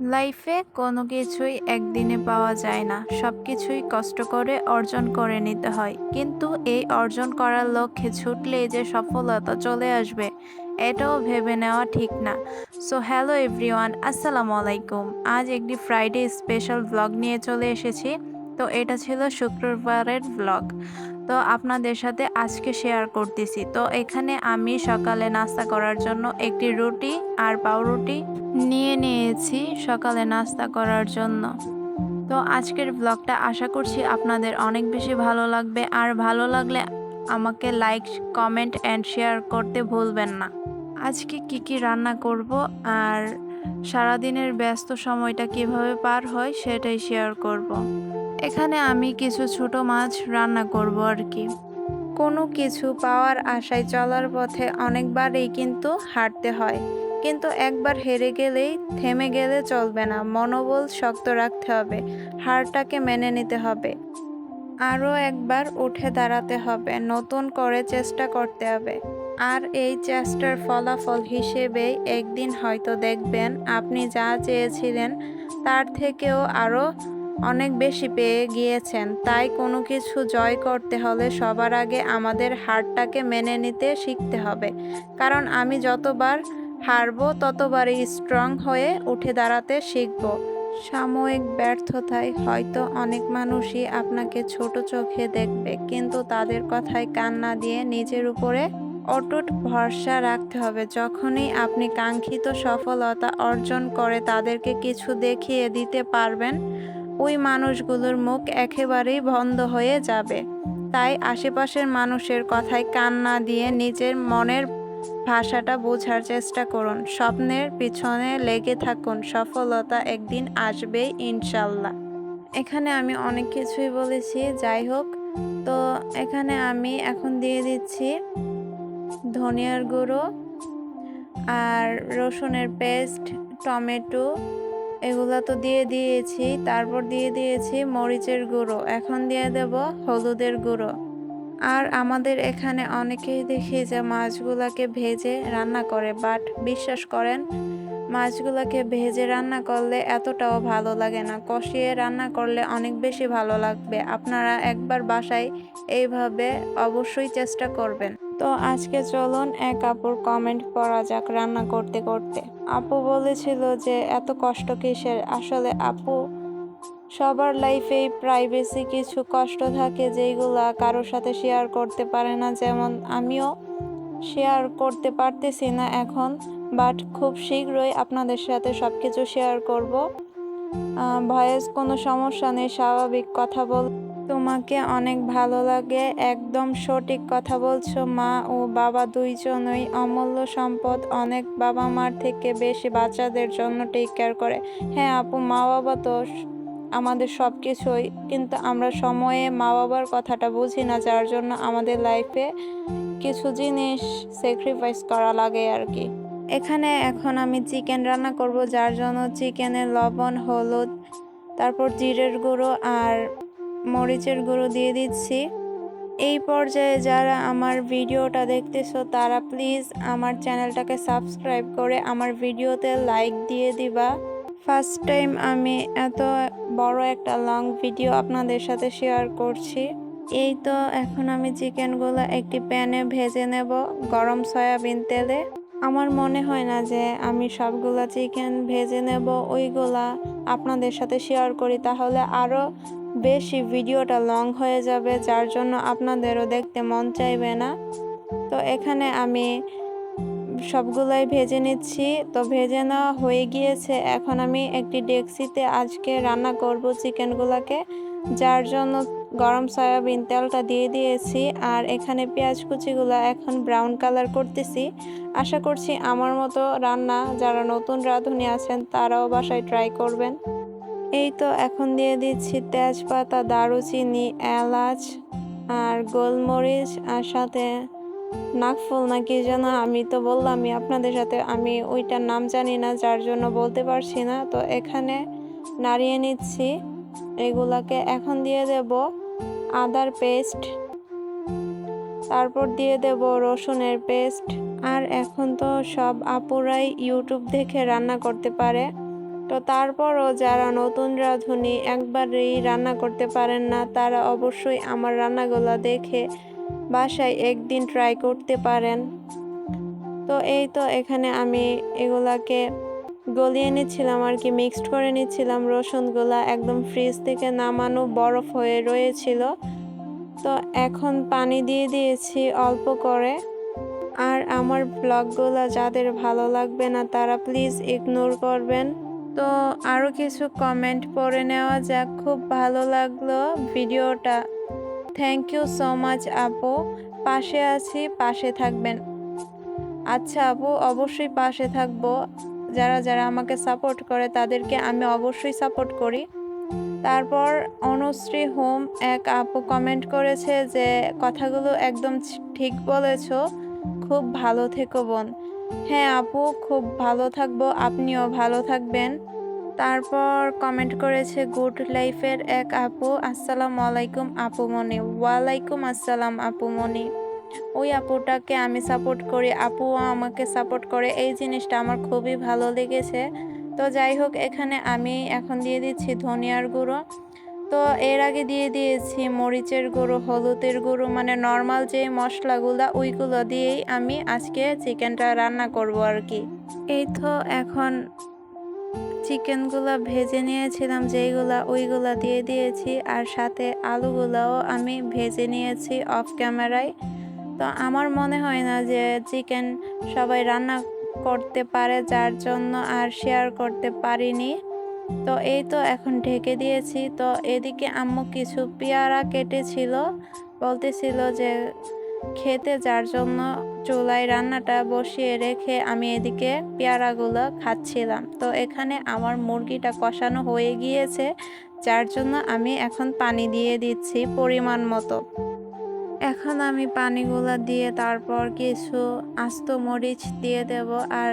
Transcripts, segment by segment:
লাইফে কোনো কিছুই একদিনে পাওয়া যায় না। সব কিছুই কষ্ট করে অর্জন করে নিতে হয়। কিন্তু এই অর্জন করার লক্ষ্যে ছুটলেই যে সফলতা চলে আসবে, এটাও ভেবে নেওয়া ঠিক না। সো হ্যালো এভরিওয়ান আসসালামু আলাইকুম। আজ একটি ফ্রাইডে স্পেশাল ব্লগ নিয়ে চলে এসেছি। তো এটা ছিল শুক্রবারের ব্লগ তো আপনাদের সাথে আজকে শেয়ার করতেছি। তো এখানে আমি সকালে নাস্তা করার জন্য একটি রুটি আর পাউরুটি নিয়ে নিয়েছি সকালে নাস্তা করার জন্য। তো আজকের ব্লগটা আশা করছি আপনাদের অনেক বেশি ভালো লাগবে। আর ভালো লাগলে আমাকে লাইক কমেন্ট অ্যান্ড শেয়ার করতে ভুলবেন না। আজকে কি কি রান্না করব আর সারাদিনের ব্যস্ত সময়টা কীভাবে পার হয় সেটাই শেয়ার করব। এখানে আমি কিছু ছোট মাছ রান্না করব আর কি। কোনো কিছু পাওয়ার আশায় চলার পথে অনেকবারই কিন্তু হাঁটতে হয়। কিন্তু একবার হেরে গেলেই থেমে গেলে চলবে না, মনোবল শক্ত রাখতে হবে হারটাকে মেনে নিতে হবে। আরও একবার উঠে দাঁড়াতে হবে, নতুন করে চেষ্টা করতে হবে। আর এই চেষ্টার ফলাফল হিসেবেই একদিন হয়তো দেখবেন আপনি যা চেয়েছিলেন, তার থেকেও আরও অনেক বেশি পেয়ে গিয়েছেন। তাই কোনো কিছু জয় করতে হলে সবার আগে আমাদের হারটাকে মেনে নিতে শিখতে হবে। কারণ আমি যতবার হারবো, ততবারই স্ট্রং হয়ে উঠে দাঁড়াতে শিখব। সাময়িক ব্যর্থতায় হয়তো অনেক মানুষই আপনাকে ছোট চোখে দেখবে, কিন্তু তাদের কথায় কান না দিয়ে নিজের উপরে অটুট ভরসা রাখতে হবে। যখনই আপনি কাঙ্ক্ষিত সফলতা অর্জন করে তাদেরকে কিছু দেখিয়ে দিতে পারবেন ওই মানুষগুলোর মুখ একেবারেই বন্ধ হয়ে যাবে। তাই আশেপাশের মানুষের কথায় কান না দিয়ে নিজের মনের ভাষাটা বোঝার চেষ্টা করুন। স্বপ্নের পিছনে লেগে থাকুন। সফলতা একদিন আসবেই, ইনশাল্লাহ। এখানে আমি অনেক কিছুই বলেছি। যাই হোক, তো এখানে আমি এখন দিয়ে দিচ্ছি ধনিয়ার গুঁড়ো আর রসুনের পেস্ট, টমেটো এগুলো তো দিয়ে দিয়েছি, তারপর দিয়ে দিয়েছি মরিচের গুঁড়ো, এখন দিয়ে দেব হলুদের গুঁড়ো। আর আমাদের এখানে অনেকেই দেখি যে মাছগুলাকে ভেজে রান্না করে বাট বিশ্বাস করেন, মাছগুলোকে ভেজে রান্না করলে এতটাও ভালো লাগে না। কষিয়ে রান্না করলে অনেক বেশি ভালো লাগবে। আপনারা একবার বাসায় এইভাবে অবশ্যই চেষ্টা করবেন। তো আজকে চলুন এক আপুর কমেন্ট পড়া যাক রান্না করতে করতে। আপু বলেছিল যে, এত কষ্ট কিসের? আসলে আপু, সবার লাইফেই প্রাইভেসি কিছু কষ্ট থাকে যেইগুলা কারোর সাথে শেয়ার করতে পারে না। যেমন আমিও শেয়ার করতে পারতেছি না এখন বাট খুব শীঘ্রই আপনাদের সাথে সব কিছু শেয়ার করব ভয়েস কোনো সমস্যা নেই, স্বাভাবিক কথা বল তোমাকে অনেক ভালো লাগে, একদম সঠিক কথা বলছো মা ও বাবা দুইজনই অমূল্য সম্পদ। অনেক বাবা মার থেকে বেশি বাচ্চাদের জন্য টেক কেয়ার করে। হ্যাঁ আপু মা বাবা তো আমাদের সব কিছুই কিন্তু আমরা সময়ে মা বাবার কথাটা বুঝি না, যার জন্য আমাদের লাইফে কিছু জিনিস স্যাক্রিফাইস করা লাগে আর কি এখানে এখন আমি চিকেন রান্না করব, যার জন্য চিকেনের লবণ, হলুদ, তারপর জিরের গুঁড়ো আর মরিচের গুঁড়ো দিয়ে দিচ্ছি। এই পর্যায়ে যারা আমার ভিডিওটা দেখতেছো, তারা প্লিজ আমার চ্যানেলটাকে সাবস্ক্রাইব করে আমার ভিডিওতে লাইক দিয়ে দিবা। ফার্স্ট টাইম আমি এত বড় একটা লং ভিডিও আপনাদের সাথে শেয়ার করছি। এই তো এখন আমি চিকেনগুলো একটি প্যানে ভেজে নেব গরম সয়াবিন তেলে। আমার মনে হয় না যে আমি সবগুলা চিকেন ভেজে নেব, ওইগুলা আপনাদের সাথে শেয়ার করি। তাহলে আরও বেশি ভিডিওটা লং হয়ে যাবে, যার জন্য আপনাদেরও দেখতে মন চাইবে না। তো এখানে আমি সবগুলাই ভেজে নিচ্ছি। তো ভেজে নেওয়া হয়ে গিয়েছে। এখন আমি একটি ডেক্সিতে আজকে রান্না করব চিকেনগুলোকে, যার জন্য গরম সয়াবিন তেলটা দিয়ে দিয়েছি। আর এখানে পেঁয়াজ কুচিগুলো এখন ব্রাউন কালার করতেছি। আশা করছি আমার মতো রান্না যারা নতুন রাঁধুনি আছেন, তারাও বাসায় ট্রাই করবেন। এই তো এখন দিয়ে দিচ্ছি তেজপাতা, দারুচিনি, এলাচ আর গোলমরিচ আর সাথে নাকফুল না কি যেন আমি তো বললামই আপনাদের সাথে। আমি ওইটার নাম জানি না, যার জন্য বলতে পারছি না। তো এখানে নাড়িয়ে নিচ্ছি। এগুলাকে এখন দিয়ে দেব আদার পেস্ট। তারপর দিয়ে দেব রসুনের পেস্ট। আর এখন তো সব আপুরাই ইউটিউব দেখে রান্না করতে পারে। তো তারপরও যারা নতুন রাঁধুনি একবারেই রান্না করতে পারেন না, তারা অবশ্যই আমার রান্নাগুলো দেখে বাসায় একদিন ট্রাই করতে পারেন। তো এই তো এখানে আমি এগুলাকে গলিয়ে নিচ্ছিলাম আর কি মিক্সড করে নিচ্ছিলাম। রসুনগুলা একদম ফ্রিজ থেকে নামানো বরফ হয়ে রয়েছিল। তো এখন পানি দিয়ে দিয়েছি অল্প করে। আর আমার ব্লগগুলো যাদের ভালো লাগবে না, তারা প্লিজ ইগনোর করবেন। তো আরও কিছু কমেন্ট পড়ে নেওয়া যাক। খুব ভালো লাগল ভিডিওটা। থ্যাংক ইউ সো মাচ আপু। পাশে আছি, পাশে থাকবেন। আচ্ছা আপু, অবশ্যই পাশে থাকব। যারা যারা আমাকে সাপোর্ট করে, তাদেরকে আমি অবশ্যই সাপোর্ট করি। তারপর অনুশ্রী হোম এক আপু কমেন্ট করেছে যে, কথাগুলো একদম ঠিক বলেছ। খুব ভালো থেকো বোন। হ্যাঁ আপু, খুব ভালো থাকব। আপনিও ভালো থাকবেন। তারপর কমেন্ট করেছে গুড লাইফের এক আপু, আসসালামু আলাইকুম আপু মনি। ওয়ালাইকুম আসসালাম আপু মনি। ওই আপুটাকে আমি সাপোর্ট করি। আপুও আমাকে সাপোর্ট করে। এই জিনিসটা আমার খুবই ভালো লেগেছে। তো যাই হোক, এখানে আমি এখন দিয়ে দিচ্ছি ধনিয়ার গুঁড়ো। তো এর আগে দিয়ে দিয়েছি মরিচের গুঁড়ো, হলুদের গুঁড়ো মানে নর্মাল যে মশলাগুলো, ওইগুলো দিয়েই আমি আজকে চিকেনটা রান্না করব আর কি এই তো এখন চিকেনগুলো ভেজে নিয়েছিলাম, যেইগুলা ওইগুলা দিয়ে দিয়েছি, আর সাথে আলুগুলাও আমি ভেজে নিয়েছি অফ ক্যামেরায় তো আমার মনে হয় না যে চিকেন সবাই রান্না করতে পারে যার জন্য আর শেয়ার করতে পারিনি। তো এই তো এখন ঢেকে দিয়েছি। তো এদিকে আম্মু কিছু পেয়ারা কেটেছিল, বলতেছিল যে খেতে যার জন্য চুলায় রান্নাটা বসিয়ে রেখে আমি এদিকে পেয়ারাগুলো খাচ্ছিলাম। তো এখানে আমার মুরগিটা কষানো হয়ে গিয়েছে, যার জন্য আমি এখন পানি দিয়ে দিচ্ছি পরিমাণ মতো। এখন আমি পানিগুলো দিয়ে তারপর কিছু আস্ত মরিচ দিয়ে দেব। আর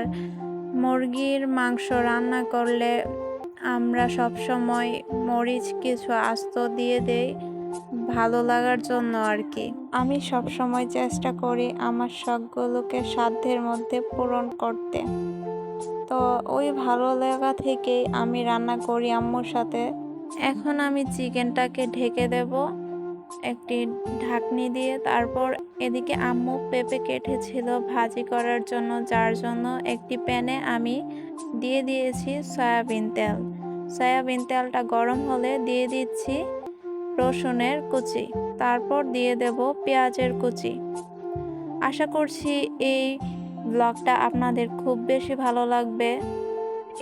মুরগির মাংস রান্না করলে আমরা সব সময় মরিচ কিছু আস্ত দিয়ে দেই ভালো লাগার জন্য আর কি। আমি সব সময় চেষ্টা করি আমার শখগুলোকে সাধ্যের মধ্যে পূরণ করতে। তো ওই ভালো লাগা থেকেই আমি রান্না করি আম্মুর সাথে। এখন আমি চিকেনটাকে ঢেকে দেব। একটি ঢাকনি দিয়ে তারপর এদিকে আম্মু পেঁপে কেটেছিল ভাজি করার জন্য, যার জন্য একটি প্যানে আমি দিয়ে দিয়েছি সয়াবিন তেল। সয়াবিন তেলটা গরম হলে দিয়ে দিচ্ছি রসুনের কুচি, তারপর দিয়ে দেব পেঁয়াজের কুচি। আশা করছি এই ব্লগটা আপনাদের খুব বেশি ভালো লাগবে।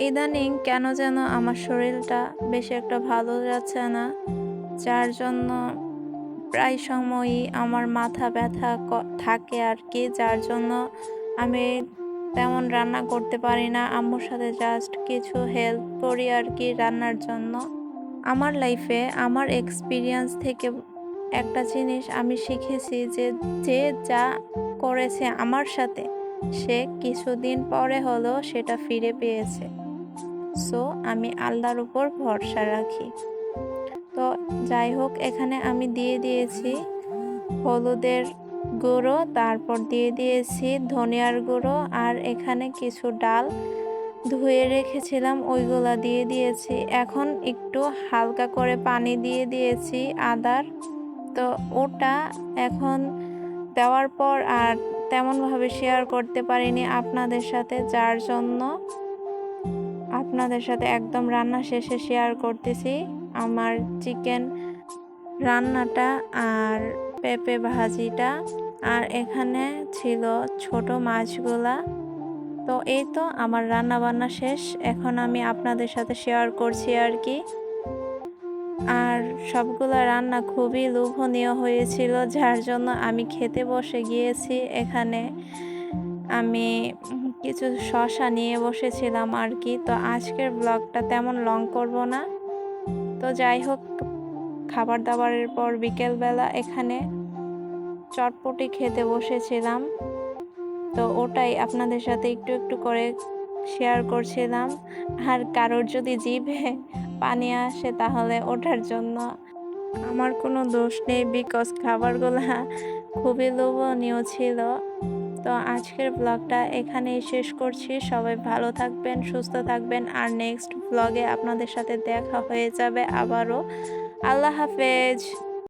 ইদানিং কেন যেন আমার শরীরটা বেশি একটা ভালো যাচ্ছে না, যার জন্য প্রায় সময়ই আমার মাথা ব্যথা থাকে আর কি, যার জন্য আমি তেমন রান্না করতে পারি না। আম্মুর সাথে জাস্ট কিছু হেল্প করি আর কি রান্নার জন্য। আমার লাইফে আমার এক্সপিরিয়েন্স থেকে একটা জিনিস আমি শিখেছি যে যে যা করেছে আমার সাথে, সে কিছুদিন পরে হলেও সেটা ফিরে পেয়েছে। সো আমি আল্লাহর উপর ভরসা রাখি। যাই হোক, এখানে আমি দিয়ে দিয়েছি হলুদের গুঁড়ো, তারপর দিয়ে দিয়েছি ধনিয়ার গুঁড়ো, আর এখানে কিছু ডাল ধুয়ে রেখেছিলাম, ওইগুলা দিয়ে দিয়েছি। এখন একটু হালকা করে পানি দিয়ে দিয়েছি আদার। তো ওটা এখন দেওয়ার পর আর তেমনভাবে শেয়ার করতে পারিনি আপনাদের সাথে, যার জন্য আপনাদের সাথে একদম রান্না শেষে শেয়ার করতেছি। আমার চিকেন রান্নাটা আর পেঁপে ভাজিটা। আর এখানে ছিল ছোট মাছগুলা। তো এই তো আমার রান্না বান্না শেষ। এখন আমি আপনাদের সাথে শেয়ার করছি আর কি। আর সবগুলো রান্না খুবই লোভনীয় হয়েছিল, যার জন্য আমি খেতে বসে গিয়েছি। এখানে আমি কিছু শশা নিয়ে বসেছিলাম আর কি। তো আজকের ব্লগটা তেমন লং করব না। তো যাই হোক খাবার দাবারের পর বিকেলবেলা এখানে চটপটি খেতে বসেছিলাম। তো ওটাই আপনাদের সাথে একটু একটু করে শেয়ার করছিলাম। আর কারোর যদি জিভে পানি আসে তাহলে ওটার জন্য আমার কোনো দোষ নেই বিকজ খাবারগুলা খুবই লোভনীয় ছিল। তো আজকের ব্লগটা এখানেই শেষ করছি। সবাই ভালো থাকবেন, সুস্থ থাকবেন আর নেক্সট ব্লগে আপনাদের সাথে দেখা হয়ে যাবে আবারও। আল্লাহ হাফেজ।